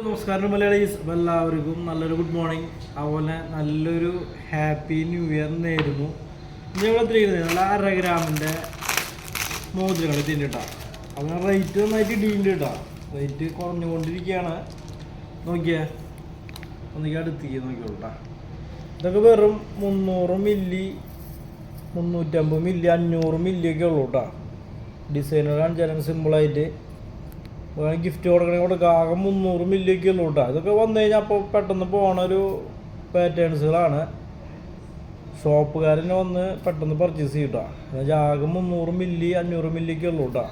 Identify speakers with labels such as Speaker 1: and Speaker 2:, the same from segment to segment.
Speaker 1: നമസ്കാരം മലയാളീസ്. എല്ലാവർക്കും നല്ലൊരു ഗുഡ് മോർണിംഗ് അതുപോലെ നല്ലൊരു ഹാപ്പി ന്യൂ ഇയർ നേരുന്നു. ഞങ്ങൾ എത്തിയിരിക്കുന്നത് നല്ല അര ഗ്രാമിന്റെ മോതിരങ്ങൾ കേട്ടോ. അതിന് റേറ്റ് നന്നായിട്ട് കേട്ടോ. റേറ്റ് കുറഞ്ഞുകൊണ്ടിരിക്കുകയാണ്. നോക്കിയേ. ഒന്നിക്ക് അടുത്തേക്ക് നോക്കിയോട്ടാ ഇതൊക്കെ വെറും മുന്നൂറ് മില്ലി മുന്നൂറ്റമ്പത് മില്ലി അഞ്ഞൂറ് മില്ലിയൊക്കെ ഉള്ളൂ കേട്ടോ. ഡിസൈനുകൾ കാണിച്ചാലും സിമ്പിളായിട്ട് ഗിഫ്റ്റ് കൊടുക്കണേ കൊടുക്കുക ആകെ മുന്നൂറ് മില്ലിയൊക്കെ ഉള്ളൂ കേട്ടോ. ഇതൊക്കെ വന്നു കഴിഞ്ഞാൽ അപ്പോൾ പെട്ടെന്ന് പോണ ഒരു പാറ്റേൺസുകളാണ് ഷോപ്പുകാരനെ വന്ന് പെട്ടെന്ന് പർച്ചേസ് ചെയ്യും കേട്ടോ എന്നുവെച്ചാൽ ആകെ മുന്നൂറ് മില്ലി അഞ്ഞൂറ് മില്ലിയൊക്കെ ഉള്ളൂ കേട്ടോ.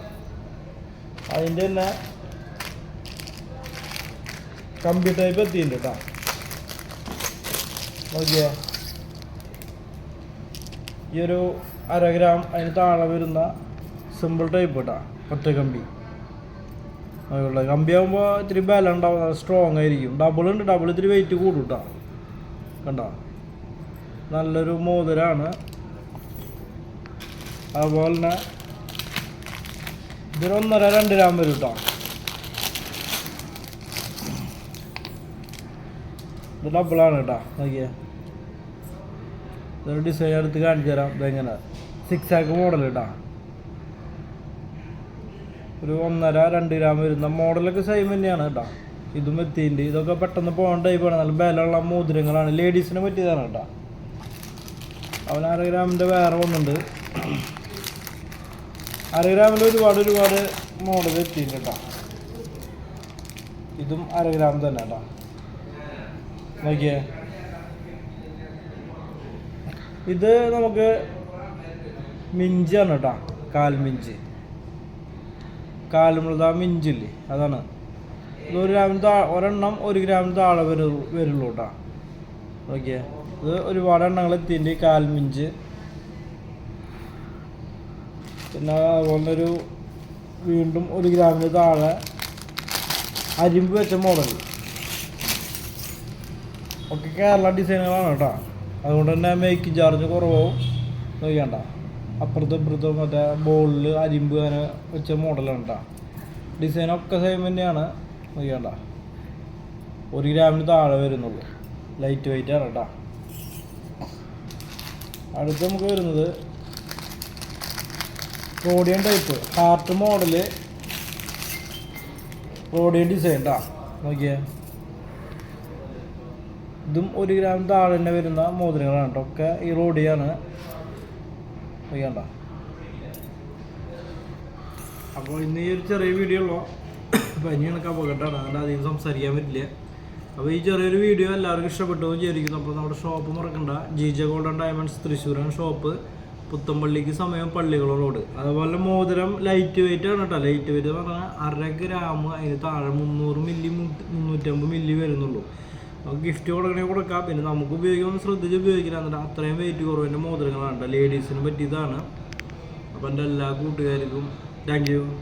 Speaker 1: അതിന്റെ തന്നെ കമ്പി ടൈപ്പ് എത്തിയില്ല കേട്ടോ. നോക്കിയോ. ഈ ഒരു അര ഗ്രാം അതിന് താഴെ വരുന്ന സിമ്പിൾ ടൈപ്പ് കേട്ടോ ഒറ്റ കമ്പി. അതുള്ള കമ്പി ആകുമ്പോൾ ഇത്തിരി ബലം ഉണ്ടാവും സ്ട്രോങ് ആയിരിക്കും. ഡബിൾ ഉണ്ട് ഡബിൾ ഇത്തിരി വെയിറ്റ് കൂടും കേട്ടോ കണ്ട? നല്ലൊരു മോതിരാണ്. അതുപോലെ തന്നെ ഇതൊരു ഒന്നര രണ്ട് ഗ്രാം വരും കേട്ടോ ഇത് ഡബിളാണ് കേട്ടോ നോക്കിയേ. ഇതൊരു ഡിസൈൻ എടുത്ത് കാണിച്ചു തരാം. ഇതെങ്ങനെ? സിക്സ് ആക്ക് മോഡൽ കേട്ടോ ഒരു ഒന്നര രണ്ട് ഗ്രാം വരുന്ന മോഡലൊക്കെ സെയിം തന്നെയാണ് കേട്ടോ. ഇതും എത്തിയിട്ടുണ്ട്. ഇതൊക്കെ പെട്ടെന്ന് പോകാൻ ടൈപ്പാണ് നല്ല ബലമുള്ള മോതിരങ്ങളാണ്. ലേഡീസിന് പറ്റിയതാണ് കേട്ടോ. അവൻ അര ഗ്രാമിന്റെ വേറെ ഒന്നുണ്ട് അര ഗ്രാമിൽ ഒരുപാട് ഒരുപാട് മോഡൽ എത്തിയിട്ടുണ്ട് കേട്ടോ. ഇതും അര ഗ്രാം തന്നെ കേട്ടോ. നോക്കിയേ. ഇത് നമുക്ക് മിഞ്ചാണ് കേട്ടോ. കാൽമിഞ്ച്. കാലുമൃത മിഞ്ചില്ലേ അതാണ്. ഇത് ഒരു ഗ്രാമിന് താ ഒരെണ്ണം ഒരു ഗ്രാമിന് താഴെ വരു വരുള്ളൂ കേട്ടോ ഓക്കെ ഇത് ഒരുപാട് എണ്ണങ്ങൾ എത്തിന്റെ കാൽമിഞ്ച്. പിന്നെ അതുപോലെ ഒരു വീണ്ടും ഒരു ഗ്രാമിന് താഴെ അരിമ്പ് വെച്ച മോഡൽ ഒക്കെ കേരള ഡിസൈനുകളാണ് കേട്ടോ. അതുകൊണ്ട് തന്നെ മേക്കിംഗ് ചാർജ് കുറവാവും. നോക്കിയാണ്ട അപ്പുറത്തും ഇപ്പുറത്തും മറ്റേ ബോളിൽ അരിമ്പ് അങ്ങനെ വെച്ച മോഡലാണ് കേട്ടോ ഡിസൈനൊക്കെ സെയിം തന്നെയാണ്. നോക്കിയാണ്ട ഒരു ഗ്രാമിന് താഴെ വരുന്നുള്ളൂ. ലൈറ്റ് വെയിറ്റ് ആണ് കേട്ടോ അടുത്ത് നമുക്ക് വരുന്നത് റോഡിയൻ ടൈപ്പ് ഹാർട്ട് മോഡൽ റോഡിയൻ ഡിസൈൻ കേട്ടോ നോക്കിയേ. ഇതും ഒരു ഗ്രാം താഴെ തന്നെ വരുന്ന മോതിരങ്ങളാണ് കേട്ടോ ഒക്കെ ഈ റോഡിയാണ് ചെയ്യണ്ട അപ്പോൾ ഇന്ന് ഈ ഒരു ചെറിയ വീഡിയോ ഉള്ളൂ? പനി കണക്ക് അപകടമാണ്. അതുകൊണ്ട് അധികം സംസാരിക്കാൻ പറ്റില്ല. അപ്പോൾ ഈ ചെറിയൊരു വീഡിയോ എല്ലാവർക്കും ഇഷ്ടപ്പെട്ടു വിചാരിക്കുന്നു. അപ്പോൾ നമ്മുടെ ഷോപ്പ് മറക്കണ്ട. ജീജ ഗോൾഡൻ ഡയമണ്ട്സ് തൃശ്ശൂരാണ് ഷോപ്പ് പുത്തമ്പള്ളിക്ക് സമയം പള്ളികളോട് അതുപോലെ മോതിരം ലൈറ്റ് വെയിറ്റ് ആണ് കേട്ടോ. ലൈറ്റ് വെയിറ്റ് എന്ന് പറഞ്ഞാൽ അര ഗ്രാം അതിന് താഴെ മുന്നൂറ് മില്ലി മുന്നൂറ്റമ്പത് മില്ലി വരുന്നുള്ളൂ. ഗിഫ്റ്റ് കൊടുക്കണേ കൊടുക്കാം. പിന്നെ നമുക്ക് ഉപയോഗിക്കുമ്പോൾ ശ്രദ്ധിച്ച് ഉപയോഗിക്കണം. എന്നിട്ട് അത്രയും വെയിറ്റ് കുറവിന്റെ മോതിരങ്ങളാണ് ലേഡീസിന് പറ്റിയതാണ്. അപ്പോൾ എന്റെ എല്ലാ കൂട്ടുകാർക്കും താങ്ക് യു